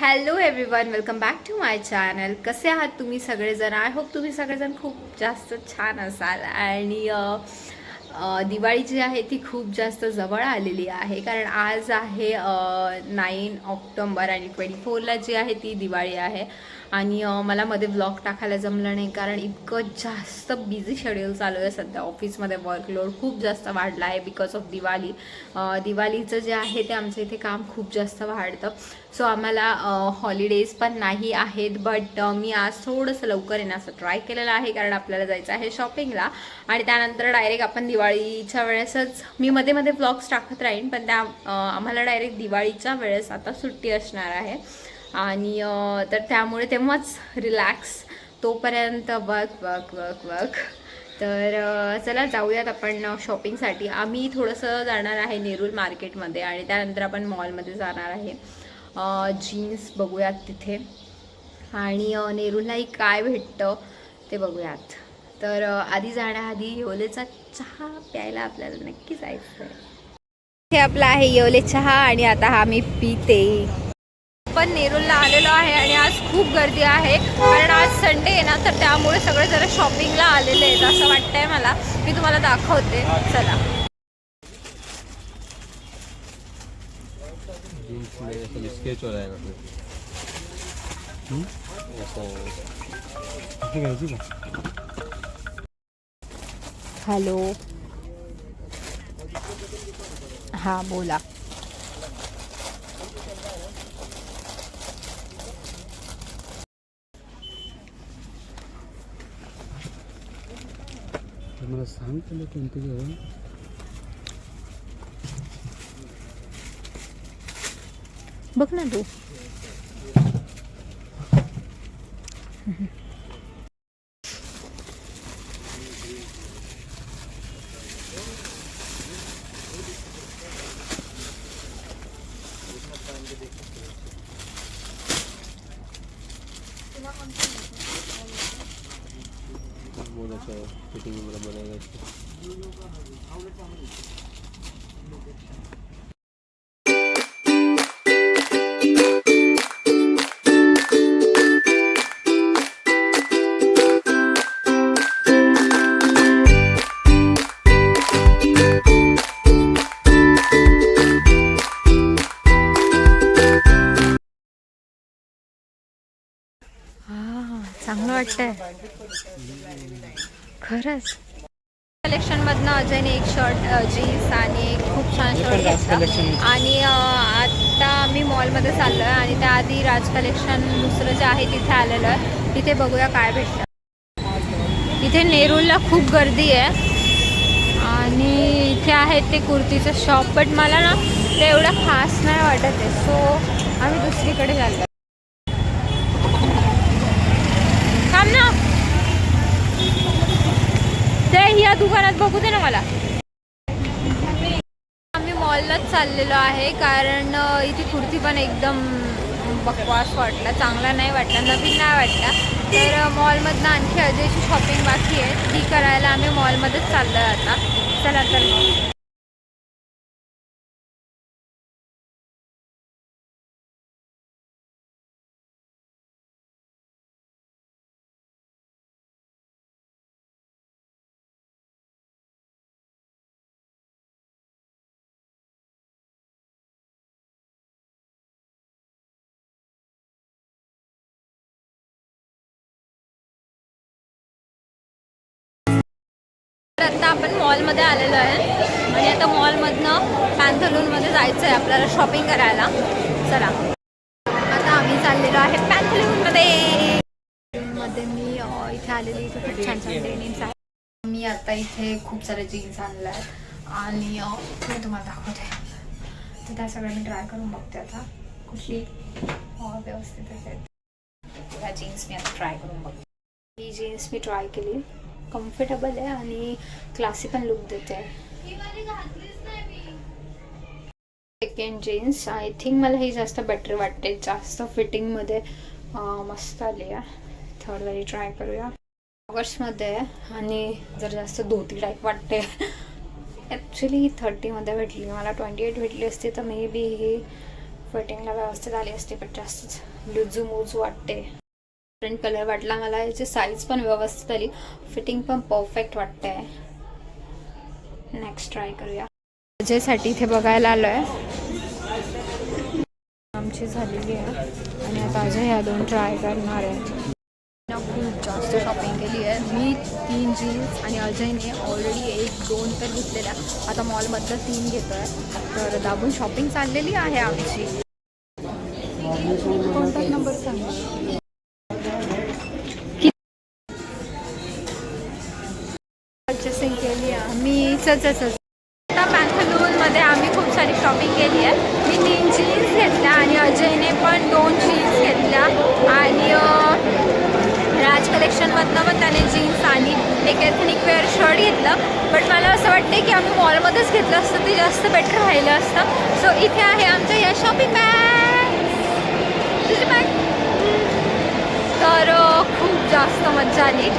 Hello everyone welcome back to my channel कसे आहात तुम्ही सगळेजण? आय होप तुम्ही सगळेजण खूप जास्त छान असाल. आणि दिवाळी जी आहे ती खूप जास्त जवळ आलेली आहे. कारण आज आहे नाईन ऑक्टोंबर आणि ट्वेंटी फोरला जी आहे ती दिवाळी आहे. आणि मला मध्ये ब्लॉग टाकायला जमलं नाही कारण इतकं जास्त बिझी शेड्यूल चालू आहे सध्या. ऑफिसमध्ये वर्कलोड खूप जास्त वाढला आहे बिकॉज ऑफ दिवाळी. दिवाळीचं जे आहे ते आमच्या इथे काम खूप जास्त वाढतं. सो आम्हाला हॉलिडेज पण नाही आहेत बट मी आज थोडंसं लवकर येण्याचं ट्राय केलेलं आहे कारण आपल्याला जायचं आहे शॉपिंगला आणि त्यानंतर डायरेक्ट आपण दिवाळी दिवाळीच्या वेळेसच मी मध्ये मध्ये ब्लॉग्स टाकत राहीन पण त्या आम्हाला डायरेक्ट दिवाळीच्या वेळेस आता सुट्टी असणार आहे. आणि तर त्यामुळे तेव्हाच रिलॅक्स तोपर्यंत वर्क वर्क वर्क वर्क तर चला जाऊयात आपण शॉपिंगसाठी आम्ही थोडंसं जाणार आहे नेरूल मार्केटमध्ये आणि त्यानंतर आपण मॉलमध्ये जाणार आहे. जीन्स बघूयात तिथे. आणि नेरूललाही काय भेटतं ते बघूयात. तर आधी जाण्याआधी येवलेचा चहा प्यायला आपल्याला नक्की जायचं आहे हे आपला आहे येवले चहा आणि आता हा मी पिते. पण नेरूळला आलेलो आहे आणि आज खूप गर्दी आहे. कारण आज संडे आहे ना तर त्यामुळे सगळे जरा शॉपिंगला आलेले आहेत असं वाटतंय मला. मी तुम्हाला दाखवते. चला. Sketch hello. हां बोला. मला सांग तुला कोणती घेऊ बघ ना तू. बहुत अच्छा है फिटिंग वगैरह बनाएगा इसको हा चांगलं वाटतंय खरंच. कलेक्शन मधनं अजयने एक शर्ट जीन्स आणि एक खूप छान शर्ट घेतला. आणि आता मी मॉलमध्ये चाललो आहे आणि त्याआधी राज कलेक्शन दुसरं जे आहे तिथे आलेलं आहे. तिथे बघूया काय भेटतं. इथे नेरूळला खूप गर्दी आहे. आणि इथे आहेत ते कुर्तीचं शॉप बट मला ना ते एवढं खास नाही वाटत आहे. सो आम्ही दुसरीकडे चाललो थांब ना ते या दुकानात बघू दे ना मला. आम्ही मॉललाच चाललेलो आहे कारण इथे कुर्ती पण एकदम बकवास वाटला. चांगला नाही वाटला नवीन नाही वाटला. तर मॉलमधनं आणखी अजयची शॉपिंग बाकी आहे. ती करायला आम्ही मॉलमध्येच चाललो आहे आता. चला तर आपण मॉलमध्ये आलेलो आहे. आणि आता मॉलमधनं पॅन्थलूनमध्ये जायचं आहे आपल्याला शॉपिंग करायला. चला. आता आम्ही चाललेलो आहे पॅन्थलूनमध्ये. मध्ये मी इथे आलेली इथे खूप छान छान डेनिम्स आहे मी आता इथे खूप सारे जीन्स आणले आहेत आणि मी तुम्हाला दाखवते. तर त्या सगळ्या मी ट्राय करून बघते आता. कुठली व्यवस्थित आहेत त्या जीन्स मी आता ट्राय करून बघते. ही जीन्स मी ट्राय केली. कम्फर्टेबल आहे आणि क्लासी पण लुक देते. सेकंड जीन्स आय थिंक मला ही जास्त बेटर वाटते जास्त फिटिंगमध्ये मस्त आली आहे. थर्ड वाली ट्राय करूया. ऑगस्टमध्ये आहे आणि जर जास्त धोती टाईप वाटते ॲक्च्युली ही थर्टीमध्ये भेटली. मला ट्वेंटी एट भेटली असती तर मे बी ही फिटिंगला व्यवस्थित आली असते पण जास्तच लुजू मूज वाटते डिफरंट कलर वाटला मला याची साईज पण व्यवस्थित आली. फिटिंग पण परफेक्ट वाटते नेक्स्ट ट्राय करूया. त्याच्यासाठी इथे बघायला आलो आहे आमची झालेली आहे. आणि आता अजय ह्या दोन ट्राय करणार आहे. खूप जास्त शॉपिंग केली आहे. मी तीन जीन्स आणि अजयने ऑलरेडी एक दोन तर घेतलेल्या. आता मॉलमधलं तीन घेतो आहे तर दाबून शॉपिंग चाललेली आहे आमची. कॉन्टॅक्ट नंबर सांगा? मी चच आता पॅन्थलूनमध्ये आम्ही खूप सारी शॉपिंग केली आहे. मी तीन जीन्स घेतल्या आणि अजयने पण दोन जीन्स घेतल्या. आणि राज कलेक्शनमधनं पण त्याने जीन्स आणि एक एथनिक वेअर शर्ट घेतलं. बट मला असं वाटतं की आम्ही मॉलमध्येच घेतलं असतं ते जास्त बेटर राहिलं असतं. सो इथे आहे आमच्या या शॉपिंग बॅग तुझी बॅग तर खूप जास्त मजा आली.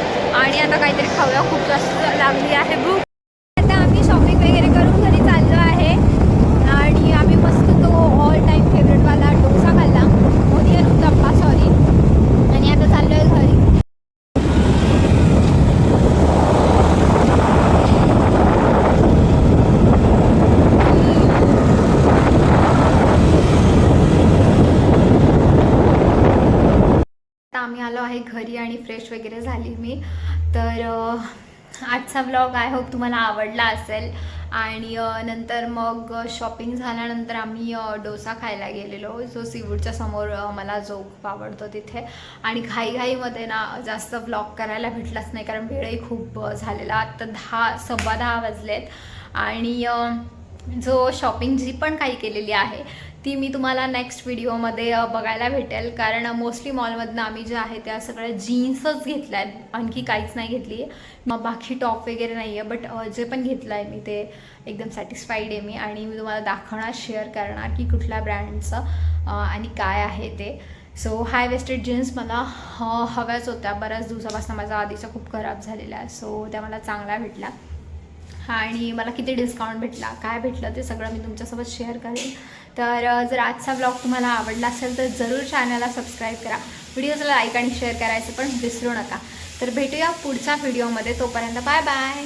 आणि आता काहीतरी खाऊया. खूप जास्त लागली आहे भूक आता आम्ही शॉपिंग वगैरे करून घरी चाललो आहे आणि आम्ही मस्त तो ऑल टाईम फेवरेटवाला डोसा खाल्ला ओनियन उत्तप्पा सॉरी आणि आता चाललो आहे घरी आता आम्ही घरी आणि फ्रेश वगैरे झाली मी. तर आजचा ब्लॉग आय होप तुम्हाला आवडला असेल. आणि नंतर मग शॉपिंग झाल्यानंतर आम्ही डोसा खायला गेलेलो. जो सीवूडच्या समोर मला जो खूप आवडतो तिथे. आणि घाईघाईमध्ये ना जास्त ब्लॉग करायला भेटलाच नाही कारण वेळही खूप झालेला. आत्ता दहा सव्वा दहा वाजलेत. आणि जो शॉपिंग जी पण काही केलेली आहे ती मी तुम्हाला नेक्स्ट व्हिडिओमध्ये बघायला भेटेल. कारण मोस्टली मॉलमधनं आम्ही जे आहे त्या सगळ्या जीन्सच घेतल्या आहेत आणखी काहीच नाही घेतली. आहे मग बाकी टॉप वगैरे नाही आहे बट जे पण घेतलं आहे मी ते एकदम सॅटिस्फाईड आहे मी. आणि मी तुम्हाला दाखवणार शेअर करणार की कुठल्या ब्रँडचं आणि काय आहे ते. सो हाय वेस्टेड जीन्स मला हव्याच होत्या. बऱ्याच दिवसापासून माझा आधीचा खूप खराब झालेला आहे सो त्या मला चांगल्या भेटल्या. आणि मला किती डिस्काउंट भेटला काय भेटलं ते सगळं मी तुमच्यासोबत शेअर करेन. तर जर आजचा ब्लॉग तुम्हाला आवडला असेल तर जरूर चॅनलला सबस्क्राईब करा. व्हिडिओजला लाईक आणि शेअर करायचं पण विसरू नका. तर भेटूया पुढच्या व्हिडिओमध्ये तोपर्यंत बाय बाय